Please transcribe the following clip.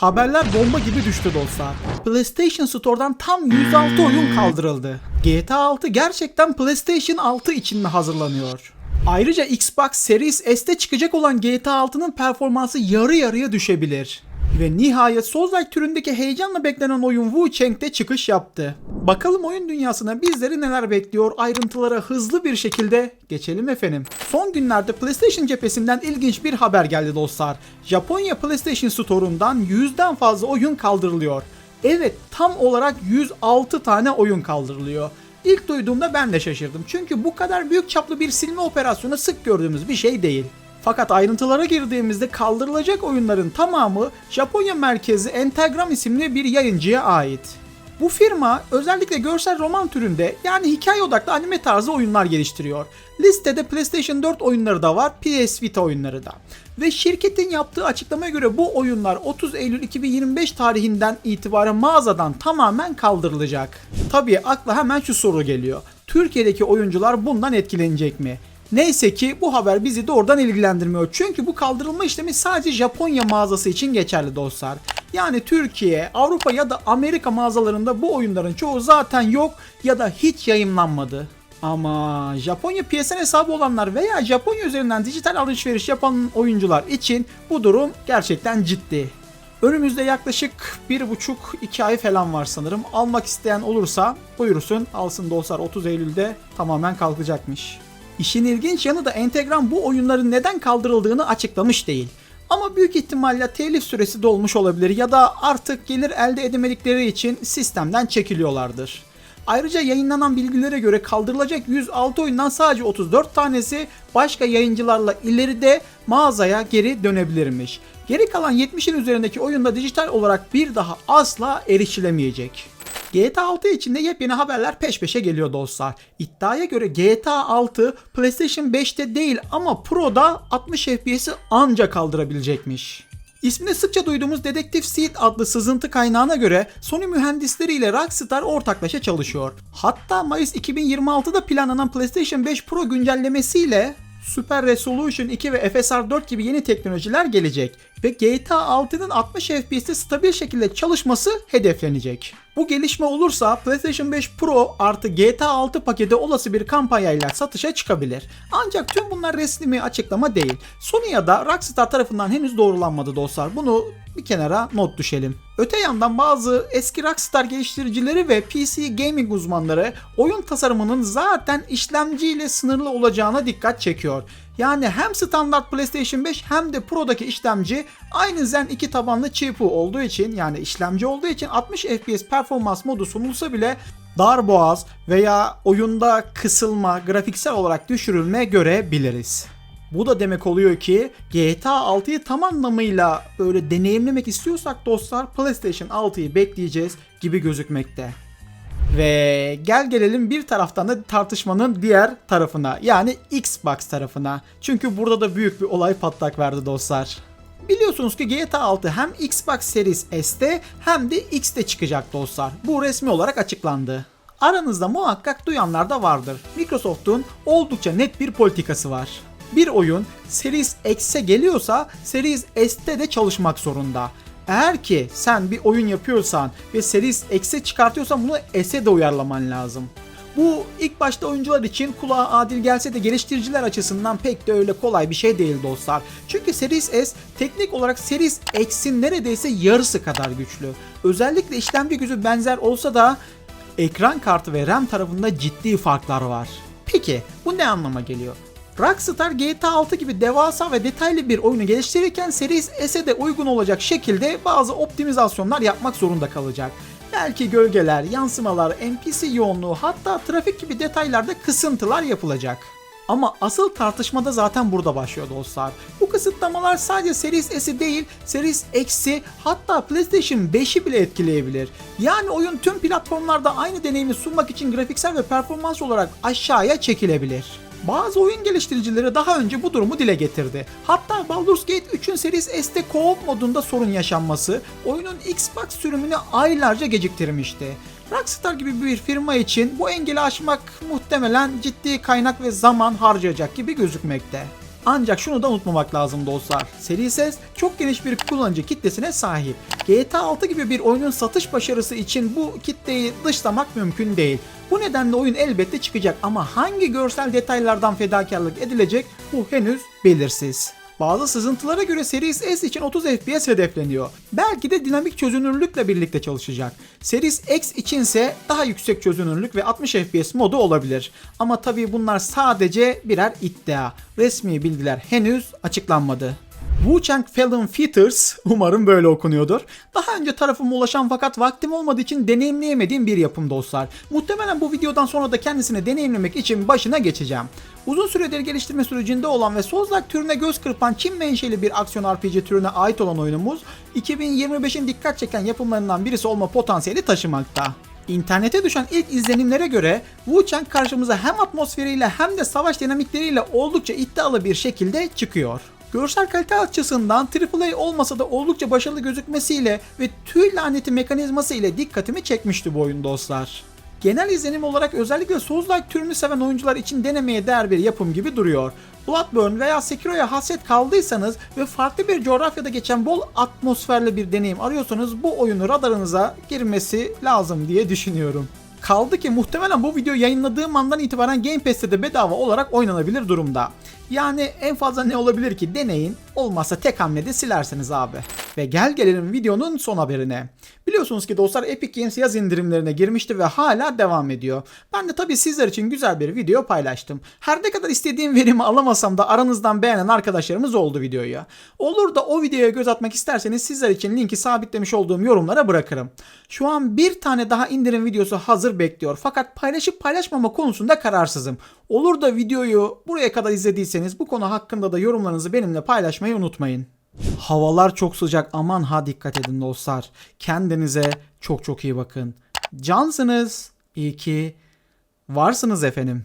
Haberler bomba gibi düştü dostlar. PlayStation Store'dan tam 106 oyun kaldırıldı. GTA 6 gerçekten PlayStation 6 için mi hazırlanıyor? Ayrıca Xbox Series S'te çıkacak olan GTA 6'nın performansı yarı yarıya düşebilir. Ve nihayet Souls-like türündeki heyecanla beklenen oyun Wu Chang'de çıkış yaptı. Bakalım oyun dünyasına bizleri neler bekliyor ayrıntılara hızlı bir şekilde geçelim efendim. Son günlerde PlayStation cephesinden ilginç bir haber geldi dostlar. Japonya PlayStation Store'undan 100'den fazla oyun kaldırılıyor. Evet tam olarak 106 tane oyun kaldırılıyor. İlk duyduğumda ben de şaşırdım. Çünkü bu kadar büyük çaplı bir silme operasyonu sık gördüğümüz bir şey değil. Fakat ayrıntılara girdiğimizde kaldırılacak oyunların tamamı Japonya merkezi Entegram isimli bir yayıncıya ait. Bu firma özellikle görsel roman türünde yani hikaye odaklı anime tarzı oyunlar geliştiriyor. Listede PlayStation 4 oyunları da var, PS Vita oyunları da. Ve şirketin yaptığı açıklamaya göre bu oyunlar 30 Eylül 2025 tarihinden itibaren mağazadan tamamen kaldırılacak. Tabii akla hemen şu soru geliyor. Türkiye'deki oyuncular bundan etkilenecek mi? Neyse ki bu haber bizi doğrudan ilgilendirmiyor. Çünkü bu kaldırılma işlemi sadece Japonya mağazası için geçerli dostlar. Yani Türkiye, Avrupa ya da Amerika mağazalarında bu oyunların çoğu zaten yok ya da hiç yayınlanmadı. Ama Japonya PSN hesabı olanlar veya Japonya üzerinden dijital alışveriş yapan oyuncular için bu durum gerçekten ciddi. Önümüzde yaklaşık 1,5-2 ay falan var sanırım. Almak isteyen olursa buyursun alsın dostlar 30 Eylül'de tamamen kalkacakmış. İşin ilginç yanı da Entegram bu oyunların neden kaldırıldığını açıklamış değil. Ama büyük ihtimalle telif süresi dolmuş olabilir ya da artık gelir elde edemedikleri için sistemden çekiliyorlardır. Ayrıca yayınlanan bilgilere göre kaldırılacak 106 oyundan sadece 34 tanesi başka yayıncılarla ileride mağazaya geri dönebilirmiş. Geri kalan 70'in üzerindeki oyunda dijital olarak bir daha asla erişilemeyecek. GTA 6 için de yepyeni haberler peş peşe geliyor dostlar. İddiaya göre GTA 6 PlayStation 5'te değil ama Pro'da 60 FPS'i anca kaldırabilecekmiş. İsmini sıkça duyduğumuz Dedektif Seed adlı sızıntı kaynağına göre Sony mühendisleriyle Rockstar ortaklaşa çalışıyor. Hatta Mayıs 2026'da planlanan PlayStation 5 Pro güncellemesiyle Super Resolution 2 ve FSR 4 gibi yeni teknolojiler gelecek ve GTA 6'nın 60 FPS'te stabil şekilde çalışması hedeflenecek. Bu gelişme olursa PlayStation 5 Pro artı GTA 6 paketi olası bir kampanyayla satışa çıkabilir. Ancak tüm bunlar resmi açıklama değil. Sony ya da Rockstar tarafından henüz doğrulanmadı dostlar. Bunu bir kenara not düşelim. Öte yandan bazı eski Rockstar geliştiricileri ve PC gaming uzmanları oyun tasarımının zaten işlemciyle sınırlı olacağına dikkat çekiyor. Yani hem standart PlayStation 5 hem de Pro'daki işlemci aynı Zen 2 tabanlı CPU olduğu için yani işlemci olduğu için 60 FPS performans modu sunulsa bile dar boğaz veya oyunda kısılma, grafiksel olarak düşürülme görebiliriz. Bu da demek oluyor ki GTA 6'yı tam anlamıyla böyle deneyimlemek istiyorsak dostlar PlayStation 6'yı bekleyeceğiz gibi gözükmekte. Ve gel gelelim bir taraftan da tartışmanın diğer tarafına yani Xbox tarafına. Çünkü burada da büyük bir olay patlak verdi dostlar. Biliyorsunuz ki GTA 6 hem Xbox Series S'te hem de X'te çıkacak dostlar. Bu resmi olarak açıklandı. Aranızda muhakkak duyanlar da vardır. Microsoft'un oldukça net bir politikası var. Bir oyun Series X'e geliyorsa Series S'te de çalışmak zorunda. Eğer ki sen bir oyun yapıyorsan ve Series X'e çıkartıyorsan bunu S'e de uyarlaman lazım. Bu ilk başta oyuncular için kulağa adil gelse de geliştiriciler açısından pek de öyle kolay bir şey değil dostlar. Çünkü Series S teknik olarak Series X'in neredeyse yarısı kadar güçlü. Özellikle işlemci gücü benzer olsa da ekran kartı ve RAM tarafında ciddi farklar var. Peki bu ne anlama geliyor? Rockstar GTA 6 gibi devasa ve detaylı bir oyunu geliştirirken Series S'e de uygun olacak şekilde bazı optimizasyonlar yapmak zorunda kalacak. Belki gölgeler, yansımalar, NPC yoğunluğu hatta trafik gibi detaylarda kısıntılar yapılacak. Ama asıl tartışma da zaten burada başlıyor dostlar. Bu kısıtlamalar sadece Series S'i değil, Series X'i hatta PlayStation 5'i bile etkileyebilir. Yani oyun tüm platformlarda aynı deneyimi sunmak için grafiksel ve performans olarak aşağıya çekilebilir. Bazı oyun geliştiricileri daha önce bu durumu dile getirdi. Hatta Baldur's Gate 3'ün Series S'te co-op modunda sorun yaşanması oyunun Xbox sürümünü aylarca geciktirmişti. Rockstar gibi bir firma için bu engeli aşmak muhtemelen ciddi kaynak ve zaman harcayacak gibi gözükmekte. Ancak şunu da unutmamak lazım dostlar. Series S çok geniş bir kullanıcı kitlesine sahip. GTA 6 gibi bir oyunun satış başarısı için bu kitleyi dışlamak mümkün değil. Bu nedenle oyun elbette çıkacak ama hangi görsel detaylardan fedakarlık edilecek bu henüz belirsiz. Bazı sızıntılara göre Series S için 30 FPS hedefleniyor. Belki de dinamik çözünürlükle birlikte çalışacak. Series X içinse daha yüksek çözünürlük ve 60 FPS modu olabilir. Ama tabii bunlar sadece birer iddia. Resmi bilgiler henüz açıklanmadı. Wu Chang Felon Features umarım böyle okunuyordur. Daha önce tarafıma ulaşan fakat vaktim olmadığı için deneyimleyemediğim bir yapım dostlar. Muhtemelen bu videodan sonra da kendisini deneyimlemek için başına geçeceğim. Uzun süredir geliştirme sürecinde olan ve Souls-like türüne göz kırpan Çin menşeli bir aksiyon RPG türüne ait olan oyunumuz 2025'in dikkat çeken yapımlarından birisi olma potansiyeli taşımakta. İnternete düşen ilk izlenimlere göre Wu Chang karşımıza hem atmosferiyle hem de savaş dinamikleriyle oldukça iddialı bir şekilde çıkıyor. Görsel kalite açısından AAA olmasa da oldukça başarılı gözükmesiyle ve tüy laneti mekanizması ile dikkatimi çekmişti bu oyun dostlar. Genel izlenim olarak özellikle Souls-like türünü seven oyuncular için denemeye değer bir yapım gibi duruyor. Bloodborne veya Sekiro'ya hasret kaldıysanız ve farklı bir coğrafyada geçen bol atmosferli bir deneyim arıyorsanız bu oyunu radarınıza girmesi lazım diye düşünüyorum. Kaldı ki muhtemelen bu video yayınladığım andan itibaren Game Pass'te de bedava olarak oynanabilir durumda. Yani en fazla ne olabilir ki? Deneyin olmazsa tek hamlede silersiniz abi. Ve gel gelelim videonun son haberine. Biliyorsunuz ki dostlar Epic Games yaz indirimlerine girmişti ve hala devam ediyor. Ben de tabii sizler için güzel bir video paylaştım. Her ne kadar istediğim verimi alamasam da aranızdan beğenen arkadaşlarımız oldu videoyu. Olur da o videoya göz atmak isterseniz sizler için linki sabitlemiş olduğum yorumlara bırakırım. Şu an bir tane daha indirim videosu hazır bekliyor fakat paylaşıp paylaşmama konusunda kararsızım. Olur da videoyu buraya kadar izlediyseniz bu konu hakkında da yorumlarınızı benimle paylaşmayı unutmayın. Havalar çok sıcak aman ha dikkat edin dostlar. Kendinize çok çok iyi bakın. Cansınız. İyi ki varsınız efendim.